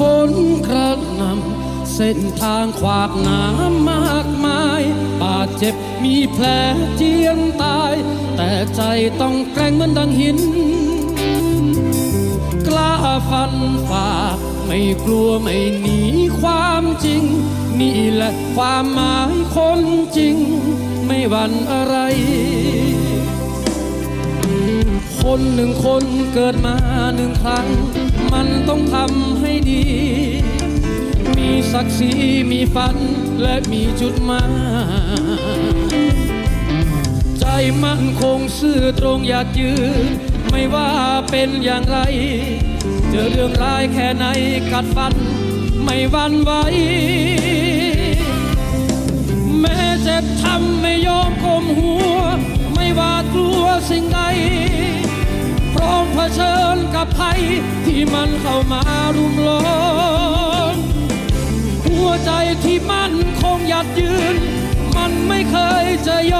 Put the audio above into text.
ฝนกระหน่ำเส้นทางขวากหน้ำมากมาย บาดเจ็บมีแผลเจียนตาย แต่ใจต้องแกร่งเหมือนดังหิน กล้าฟันฝ่าไม่กลัวไม่หนีความจริง นี่แหละความหมายคนจริง ไม่หวั่นอะไรคนหนึ่งคนเกิดมาหนึ่งครั้ง มันต้องทำ ศักดิ์ศรีมีฝันและมีจุดหมายใจมั่นคงซื่อตรงอยากยืน ไม่ว่าเป็นอย่างไร เจอเรื่องร้ายแค่ไหนกัดฟัน ไม่วันไหวแม้เจ็บทำไม่ยอมก้มหัว ไม่หวาดกลัวสิ่งใดพร้อมเผชิญกับภัยที่มันเข้ามารุมล้อมหัวใจ ที่มั่นคงหยัดยืน มันไม่เคยจะยอ